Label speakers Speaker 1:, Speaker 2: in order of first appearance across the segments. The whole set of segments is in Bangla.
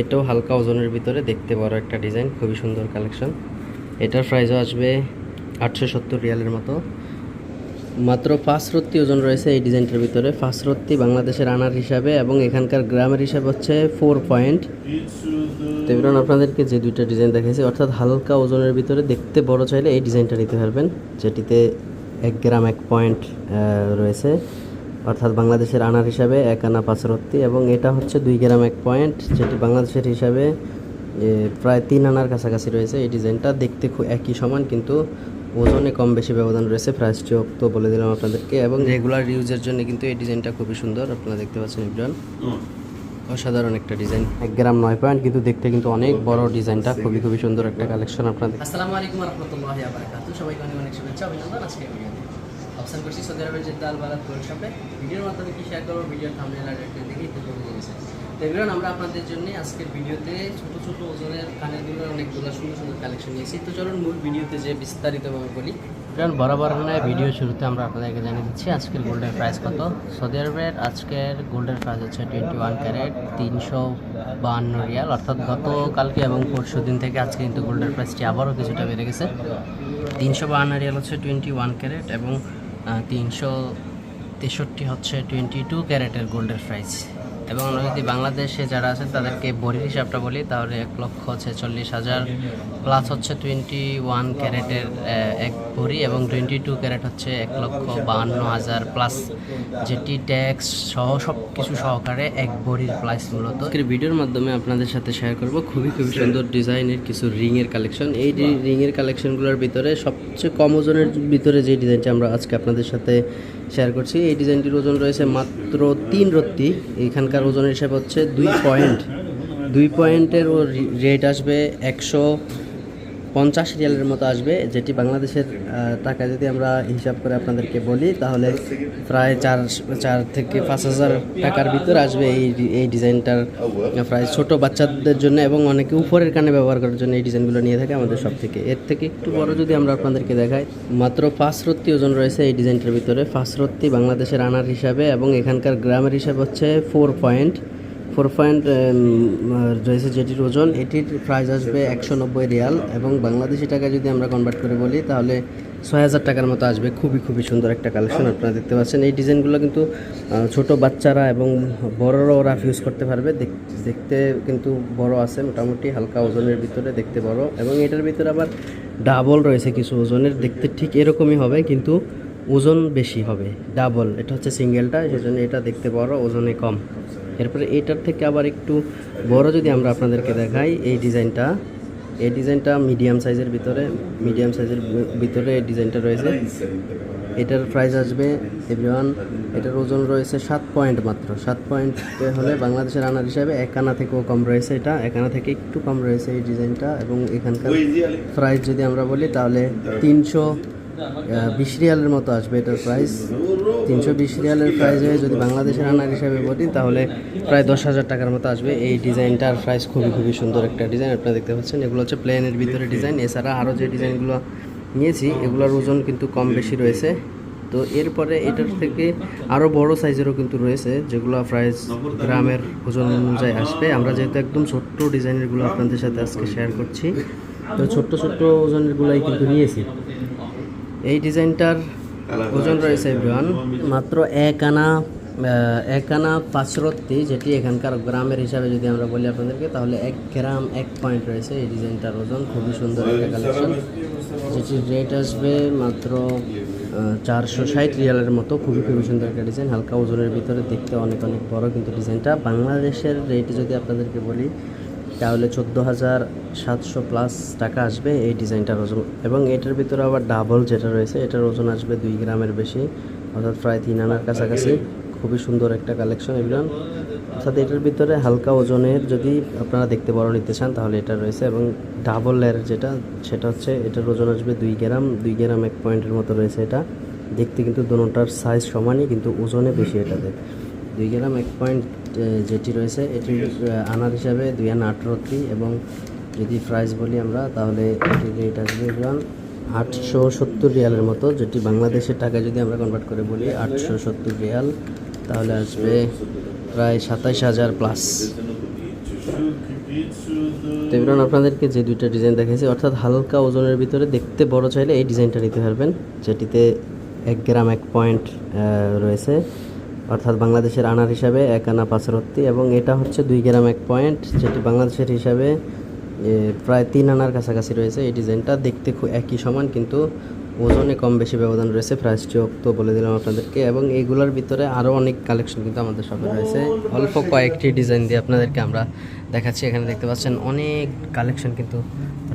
Speaker 1: এটাও হালকা ওজনের ভিতরে, দেখতে বড় একটা ডিজাইন খুবই সুন্দর কালেকশন এটার প্রাইসও আসবে আটশো সত্তর রিয়ালের মতো। মাত্র পাঁচ রত্তি ওজন রয়েছে এই ডিজাইনটার ভিতরে। পাঁচ রত্তি বাংলাদেশের আনার হিসাবে এবং এখানকার গ্রামের হিসাবে হচ্ছে ফোর পয়েন্ট তো এবার আপনাদেরকে যে দুইটা ডিজাইন দেখাইছি, অর্থাৎ হালকা ওজনের ভিতরে দেখতে বড় চাইলে এই ডিজাইনটা নিতে পারবেন, যেটিতে এক গ্রাম এক পয়েন্ট রয়েছে। অর্থাৎ বাংলাদেশের আনার হিসাবে এক আনা পাঁচ রত্তি এবং এটা হচ্ছে দুই গ্রাম এক পয়েন্ট, যেটি বাংলাদেশের হিসাবে প্রায় তিন আনার কাছাকাছি রয়েছে। এই ডিজাইনটা দেখতে খুব একই সমান, কিন্তু ওজনে কম বেশি ব্যবধান রয়েছে। প্রাইসটিও তো বলে দিলাম আপনাদেরকে এবং রেগুলার ইউজের জন্য কিন্তু এই ডিজাইনটা খুবই সুন্দর। আপনারা দেখতে পাচ্ছেন ইব্রান অসাধারণ একটা ডিজাইন। এক গ্রাম নয় পয়েন্ট, কিন্তু দেখতে কিন্তু অনেক বড় ডিজাইনটা। খুবই খুবই সুন্দর একটা কালেকশন আপনাদের। আসসালামু আলাইকুম রহমতুল্লাহ সবাইকে অনেক অনেক শুভেচ্ছা, অভিনন্দন। আজকে অপশন করছি সৌদি আরবের জেদ্দা আল বালাদ গোল্ড শপে ভিডিওর মাধ্যমে কি শেয়ার করব, ভিডিওর থামনেল আর দেখেই তো বুঝে গেছে তো এগুলো আমরা আপনাদের জন্য আজকের ভিডিওতে ছোট ছোট ওজনের কানেরগুলোর অনেকগুলো সুন্দর সুন্দর কালেকশন নিয়েছি। তো চলুন মূল ভিডিওতে যে বিস্তারিতভাবে বলি। কারণ বরাবর হয় ভিডিও শুরুতে আমরা আপনাদেরকে জানিয়ে দিচ্ছি আজকের গোল্ডের প্রাইস কত। সৌদি আরবের আজকের গোল্ডের প্রাইস হচ্ছে টোয়েন্টি ওয়ান ক্যারেট তিনশো বাহান্ন রিয়াল। অর্থাৎ গতকালকে এবং পরশু দিন থেকে আজকে কিন্তু গোল্ডের প্রাইসটি আবারও কিছুটা বেড়ে গেছে। তিনশো বাহান্ন রিয়াল হচ্ছে টোয়েন্টি ওয়ান ক্যারেট এবং তিনশো তেষট্টি হচ্ছে টোয়েন্টি টু ক্যারেটের গোল্ডের প্রাইস এবং আমরা যদি বাংলাদেশে যারা আছে তাদেরকে বড়ির হিসাবটা বলি, তাহলে এক লক্ষ ছেচল্লিশ হাজার প্লাস হচ্ছে টোয়েন্টি ওয়ান ক্যারেটের এক ভরি এবং টোয়েন্টি টু ক্যারেট হচ্ছে এক লক্ষ বাহান্ন হাজার প্লাস যেটি ট্যাক্স সহ সব কিছু সহকারে এক ভরির প্রাইস মূলত। ভিডিওর মাধ্যমে আপনাদের সাথে শেয়ার করব। খুবই খুবই সুন্দর ডিজাইনের কিছু রিংয়ের কালেকশন এই রিংয়ের কালেকশনগুলোর ভিতরে সবচেয়ে কম ওজনের ভিতরে যে ডিজাইনটা আমরা আজকে আপনাদের সাথে শেয়ার করছি। এই ডিজাইনটির ওজন রয়েছে মাত্র তিন রত্তি। এখানকার ওজনের হিসাব হচ্ছে দুই পয়েন্ট দুই পয়েন্টের রেট আসবে একশো পঞ্চাশ রিয়ালের মতো আসবে, যেটি বাংলাদেশের টাকা যদি আমরা হিসাব করে আপনাদেরকে বলি, তাহলে প্রায় চার চার থেকে পাঁচ হাজার টাকার ভিতর আসবে এই এই ডিজাইনটার, প্রায় ছোট বাচ্চাদের জন্য এবং অনেকে উপরের কানে ব্যবহার করার জন্য এই ডিজাইনগুলো নিয়ে থাকে আমাদের সব থেকে এর থেকে একটু বড় যদি আমরা আপনাদেরকে দেখাই, মাত্র পাঁচ রত্তি ওজন রয়েছে এই ডিজাইনটার ভিতরে। পাঁচ রত্তি বাংলাদেশের আনার হিসাবে এবং এখানকার গ্রামের হিসাব হচ্ছে ফোর পয়েন্ট ফোর পয়েন্ট রয়েছে যেটির ওজন, এটির প্রাইস আসবে একশো নব্বই রিয়াল এবং বাংলাদেশি টাকা যদি আমরা কনভার্ট করে বলি, তাহলে ছয় হাজার টাকার মতো আসবে। খুবই খুবই সুন্দর একটা কালেকশন আপনারা দেখতে পাচ্ছেন। এই ডিজাইনগুলো কিন্তু ছোট বাচ্চারা এবং বড়রাও রাফ ইউজ করতে পারবে। দেখ- দেখতে কিন্তু বড় আছে, মোটামুটি হালকা ওজনের ভিতরে দেখতে বড় এবং এটার ভিতরে আবার ডাবল রয়েছে কিছু ওজনের। দেখতে ঠিক এরকমই হবে, কিন্তু ওজন বেশি হবে। ডাবল এটা হচ্ছে সিঙ্গেলটা সেজন্য এটা দেখতে বড়, ওজনে কম। এরপরে এটার থেকে আবার একটু বড় যদি আমরা আপনাদেরকে দেখাই এই ডিজাইনটা। এই ডিজাইনটা মিডিয়াম সাইজের ভিতরে মিডিয়াম সাইজের ভিতরে এই ডিজাইনটা রয়েছে। এটার প্রাইস আসবে এভরিওয়ান এটার ওজন রয়েছে সাত পয়েন্ট মাত্র। সাত পয়েন্ট হলে বাংলাদেশের আনার হিসাবে এক আনা থেকেও কম রয়েছে এটা। এক আনা থেকে একটু কম রয়েছে এই ডিজাইনটা এবং এখানকার প্রাইস যদি আমরা বলি তাহলে তিনশো বিশ রিয়ালের মতো আসবে এটার প্রাইস তিনশো বিশ রিয়ালের প্রাইস হয়ে যদি বাংলাদেশের আনার হিসাবে বলি, তাহলে প্রায় দশ হাজার টাকার মতো আসবে। এই ডিজাইনটার প্রাইস খুবই খুবই সুন্দর একটা ডিজাইন আপনারা দেখতে পাচ্ছেন। এগুলো হচ্ছে প্লেনের ভিতরে ডিজাইন এছাড়া আরও যে ডিজাইনগুলো নিয়েছি, এগুলোর ওজন কিন্তু কম বেশি রয়েছে। তো এরপরে এটার থেকে আরও বড় সাইজেরও কিন্তু রয়েছে, যেগুলো প্রাইস গ্রামের ওজন অনুযায়ী আসবে। আমরা যেহেতু একদম ছোট্ট ডিজাইনেরগুলো আপনাদের সাথে আজকে শেয়ার করছি, তো ছোট্ট ছোট্ট ওজনেরগুলোই কিন্তু নিয়েছি। এই ডিজাইনটার ওজন রয়েছে এভরিওয়ান মাত্র এক আনা এক আনা পাঁচরত্তি যেটি এখানকার গ্রামের হিসাবে যদি আমরা বলি আপনাদেরকে তাহলে এক গ্রাম এক পয়েন্ট রয়েছে এই ডিজাইনটার ওজন। খুবই সুন্দর একটা কালেকশন যেটির রেট আসবে মাত্র চারশো ষাট রিয়ালের মতো। খুবই খুবই সুন্দর একটা ডিজাইন হালকা ওজনের ভিতরে দেখতে অনেক অনেক বড় কিন্তু ডিজাইনটা। বাংলাদেশের রেট যদি আপনাদেরকে বলি তাহলে চোদ্দ হাজার সাতশো প্লাস টাকা আসবে এই ডিজাইনটার ওজন। এবং এটার ভিতরে আবার ডাবল যেটা রয়েছে, এটার ওজন আসবে দুই গ্রামের বেশি, অর্থাৎ প্রায় তিন আনার কাছাকাছি। খুবই সুন্দর একটা কালেকশন এগুলো। অর্থাৎ এটার ভিতরে হালকা ওজনের যদি আপনারা দেখতে বড় নিতে চান, তাহলে এটা রয়েছে। এবং ডাবল লেয়ার যেটা, সেটা হচ্ছে এটার ওজন আসবে দুই গ্রাম দুই গ্রাম এক পয়েন্টের মতো রয়েছে এটা। দেখতে কিন্তু দুটোটার সাইজ সমানই, কিন্তু ওজনে বেশি এটাতে দুই গ্রাম এক পয়েন্ট যেটি রয়েছে এটির আনার হিসাবে দুই আনা আঠারোটি এবং যদি প্রাইস বলি আমরা তাহলে এটির রেট আসবে গ্রাম আটশো সত্তর রিয়ালের মতো যেটি বাংলাদেশের টাকা যদি আমরা কনভার্ট করে বলি আটশো সত্তর রিয়াল তাহলে আসবে প্রায় সাতাইশ হাজার প্লাস তো এবার আপনাদেরকে যে দুইটা ডিজাইন দেখাইছি অর্থাৎ হালকা ওজনের ভিতরে দেখতে বড় চাইলে এই ডিজাইনটা নিতে পারবেন যেটিতে এক গ্রাম এক পয়েন্ট রয়েছে। অর্থাৎ বাংলাদেশের আনার হিসাবে এক আনা পাঁচ রত্তি এবং এটা হচ্ছে দুই গ্রাম এক পয়েন্ট, যেটি বাংলাদেশের হিসাবে প্রায় তিন আনার কাছাকাছি রয়েছে। এই ডিজাইনটা দেখতে খুব একই সমান, কিন্তু ওজনে কম বেশি ব্যবধান রয়েছে। প্রাইসটিও তো বলে দিলাম আপনাদেরকে এবং এইগুলোর ভিতরে আরও অনেক কালেকশন কিন্তু আমাদের শপে রয়েছে। অল্প কয়েকটি ডিজাইন দিয়ে আপনাদেরকে আমরা দেখাচ্ছি। এখানে দেখতে পাচ্ছেন অনেক কালেকশন কিন্তু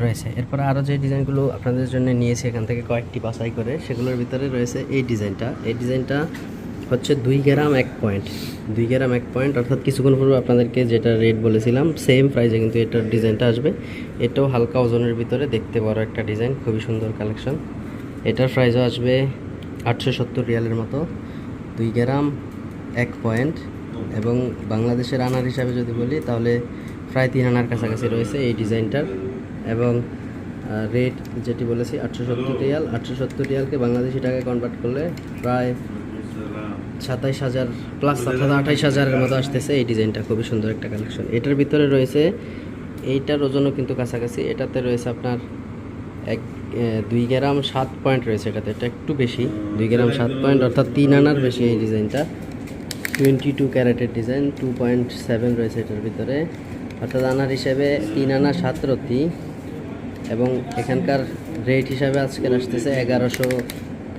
Speaker 1: রয়েছে। এরপর আরও যে ডিজাইনগুলো আপনাদের জন্য নিয়েছি এখান থেকে কয়েকটি বাছাই করে, সেগুলোর ভিতরে রয়েছে এই ডিজাইনটা। এই ডিজাইনটা হচ্ছে দুই গ্রাম এক পয়েন্ট দুই গ্রাম এক পয়েন্ট অর্থাৎ কিছুক্ষণ পূর্বে আপনাদেরকে যেটা রেট বলেছিলাম সেম প্রাইসে কিন্তু এটার ডিজাইনটা আসবে। এটাও হালকা ওজনের ভিতরে, দেখতে পারো একটা ডিজাইন খুবই সুন্দর কালেকশন এটার প্রাইসও আসবে আটশো সত্তর রিয়ালের মতো। দুই গ্রাম এক পয়েন্ট এবং বাংলাদেশের আনার হিসাবে যদি বলি, তাহলে প্রায় তিন আনার কাছাকাছি রয়েছে এই ডিজাইনটার এবং রেট যেটি বলেছি, আটশো সত্তর রিয়াল। আটশো সত্তর রিয়ালকে বাংলাদেশি টাকায় কনভার্ট করলে প্রায় সাতাইশ হাজার প্লাস অর্থাৎ আঠাইশ হাজারের মতো আসতেছে। এই ডিজাইনটা খুবই সুন্দর একটা কালেকশন এটার ভিতরে রয়েছে, এইটার ওজনও কিন্তু কাছাকাছি। এটাতে রয়েছে আপনার এক দুই গ্রাম সাত পয়েন্ট রয়েছে এটাতে। এটা একটু বেশি, দুই গ্রাম সাত পয়েন্ট অর্থাৎ তিন আনার বেশি এই ডিজাইনটা। টোয়েন্টি টু ক্যারেটের ডিজাইন টু পয়েন্ট সেভেন রয়েছে এটার ভিতরে। অর্থাৎ আনার হিসেবে তিন আনা সাত রতি। এবং এখানকার রেট হিসাবে আজকের আসতেছে এগারোশো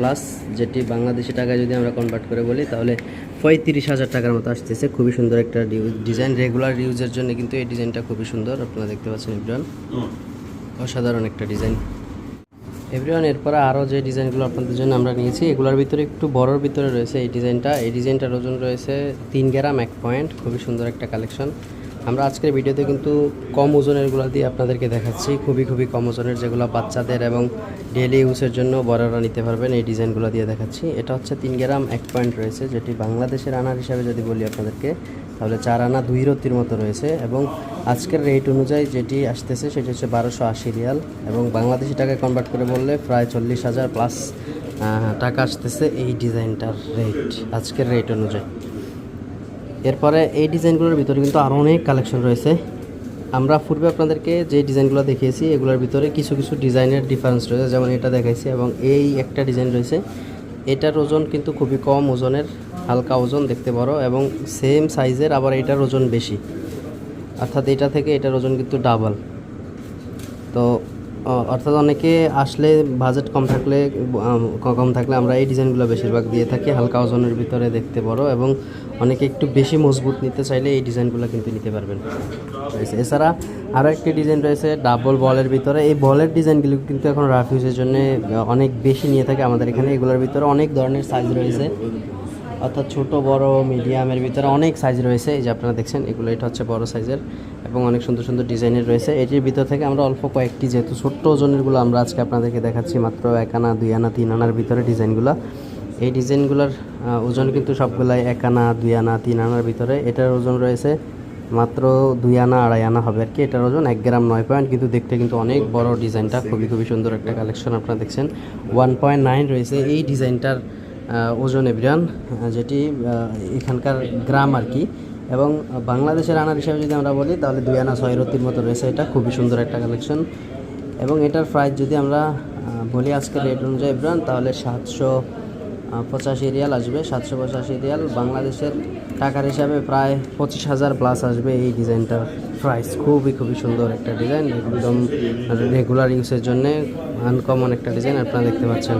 Speaker 1: প্লাস যেটি বাংলাদেশি টাকায় যদি আমরা কনভার্ট করে বলি তাহলে পঁয়ত্রিশ হাজার টাকার মতো আসতেছে। খুবই সুন্দর একটা ডিজাইন রেগুলার ইউজের জন্য কিন্তু এই ডিজাইনটা খুবই সুন্দর। আপনারা দেখতে পাচ্ছেন ইব্রান অসাধারণ একটা ডিজাইন এভরিওয়ান এরপরে আরও যে ডিজাইনগুলো আপনাদের জন্য আমরা নিয়েছি এগুলোর ভিতরে একটু বড়োর ভিতরে রয়েছে এই ডিজাইনটা এই ডিজাইনটার ওজন রয়েছে তিন গ্রাম এক পয়েন্ট খুবই সুন্দর একটা কালেকশন আমরা আজকের ভিডিওতে কিন্তু কম ওজনেরগুলো দিয়ে আপনাদেরকে দেখাচ্ছি। খুবই খুবই কম ওজনের যেগুলো বাচ্চাদের এবং ডেলি ইউজের জন্য বড়রা নিতে পারবেন এই ডিজাইনগুলো দিয়ে দেখাচ্ছি। এটা হচ্ছে তিন গ্রাম, এক পয়েন্ট রয়েছে, যেটি বাংলাদেশের আনার হিসাবে যদি বলি আপনাদেরকে, তাহলে চার আনা দুই রত্তির মতো রয়েছে এবং আজকের রেট অনুযায়ী যেটি আসতেছে সেটি হচ্ছে বারোশো আশি রিয়াল এবং বাংলাদেশি টাকায় কনভার্ট করে বললে প্রায় চল্লিশ হাজার প্লাস টাকা আসতেছে এই ডিজাইনটার রেট আজকের রেট অনুযায়ী। এরপরে এই ডিজাইনগুলোর ভিতরে কিন্তু আরও অনেক কালেকশন রয়েছে। আমরা পূর্বে আপনাদেরকে যে ডিজাইনগুলো দেখিয়েছি, এগুলোর ভিতরে কিছু কিছু ডিজাইনের ডিফারেন্স রয়েছে। যেমন এটা দেখাইছি এবং এই একটা ডিজাইন রয়েছে। এটার ওজন কিন্তু খুবই কম ওজনের, হালকা ওজন দেখতে বড় এবং সেম সাইজের আবার এটার ওজন বেশি। অর্থাৎ এটা থেকে এটার ওজন কিন্তু ডাবল তো অর্থাৎ অনেকে আসলে বাজেট কম থাকলে কম থাকলে আমরা এই ডিজাইনগুলো বেশিরভাগ দিয়ে থাকি, হালকা ওজনের ভিতরে দেখতে বড় এবং অনেকে একটু বেশি মজবুত নিতে চাইলে এই ডিজাইনগুলো কিন্তু নিতে পারবেন। এছাড়া আরও একটি ডিজাইন রয়েছে, ডাবল বলের ভিতরে। এই বলের ডিজাইনগুলো কিন্তু এখন রাফ ইউজের জন্য অনেক বেশি নিয়ে থাকে আমাদের এখানে। এগুলোর ভিতরে অনেক ধরনের সাইজ রয়েছে। অর্থাৎ ছোট, বড় মিডিয়ামের ভিতরে অনেক সাইজ রয়েছে। এই যে আপনারা দেখছেন, এগুলো, এটা হচ্ছে বড় সাইজের এবং অনেক সুন্দর সুন্দর ডিজাইনের রয়েছে। এটির ভিতর থেকে আমরা অল্প কয়েকটি, যেহেতু ছোট্ট ওজনেরগুলো আমরা আজকে আপনাদেরকে দেখাচ্ছি, মাত্র এক আনা, দুই আনা, তিন আনার ভিতরে ডিজাইনগুলো। এই ডিজাইনগুলোর ওজন কিন্তু সবগুলাই এক আনা, দুই আনা, তিন আনার ভিতরে। এটার ওজন রয়েছে মাত্র দুই আনা, আড়াই আনা হবে আর কি। এটার ওজন এক গ্রাম নয় পয়েন্ট, কিন্তু দেখতে কিন্তু অনেক বড় ডিজাইনটা। খুবই খুবই সুন্দর একটা কালেকশন আপনারা দেখছেন। ওয়ান পয়েন্ট নাইন রয়েছে এই ডিজাইনটার ওজন এবিরান যেটি এখানকার গ্রাম আর কি। এবং বাংলাদেশের আনার হিসাবে যদি আমরা বলি, তাহলে দুই আনা ছয় রতির মতো রয়েছে এটা। খুবই সুন্দর একটা কালেকশন। এবং এটার প্রাইস যদি আমরা বলি আজকে রেট অনুযায়ী ব্রান, তাহলে সাতশো পঁচাশি রিয়াল আসবে, সাতশো পঁচাশি রিয়াল। বাংলাদেশের টাকার হিসাবে প্রায় পঁচিশ হাজার প্লাস আসবে এই ডিজাইনটার প্রাইস খুবই খুবই সুন্দর একটা ডিজাইন, একদম রেগুলার ইউজের জন্য। আনকমন একটা ডিজাইন আপনারা দেখতে পাচ্ছেন।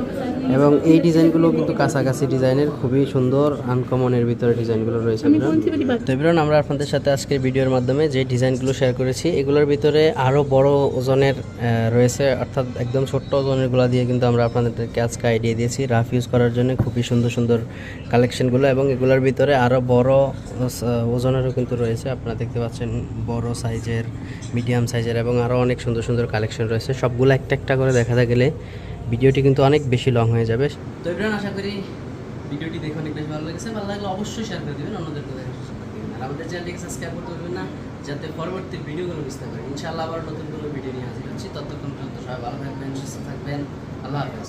Speaker 1: এবং এই ডিজাইনগুলো কিন্তু কাছাকাছি ডিজাইনের খুবই সুন্দর আনকমনের ভিতরে ডিজাইনগুলো রয়েছে তো এবার আমরা আপনাদের সাথে আজকের ভিডিওর মাধ্যমে যে ডিজাইনগুলো শেয়ার করেছি এগুলোর ভিতরে আরও বড় ওজনের রয়েছে অর্থাৎ একদম ছোট্ট ওজনেরগুলো দিয়ে কিন্তু আমরা আপনাদেরকে আজকে আইডিয়া দিয়েছি রাফ ইউজ করার জন্য খুবই সুন্দর সুন্দর কালেকশনগুলো এবং এগুলোর ভিতরে আরও বড় ওজনেরও কিন্তু রয়েছে। আপনারা দেখতে পাচ্ছেন বড় সাইজের মিডিয়াম সাইজের এবং আরও অনেক সুন্দর সুন্দর কালেকশন রয়েছে। সবগুলো একটা একটা করে দেখা গেলে ভিডিওটি কিন্তু অনেক বেশি লং হয়ে যাবে। আশা করি ভিডিওটি দেখে অনেক বেশি ভালো লেগেছে। ভালো লাগলে অবশ্যই শেয়ার করে দেবেন অন্যদেরকে আর আমাদের চ্যানেলটিকে সাবস্ক্রাইব করতে ভুলবেন না, যাতে পরবর্তী ভিডিওগুলো বুঝতে পারেন ইনশাআল্লাহ আবার নতুন কোনো ভিডিও নিয়ে হাজির হচ্ছি। ততক্ষণ পর্যন্ত সবাই ভালো থাকবেন, সুস্থ থাকবেন। আল্লাহ হাফেজ।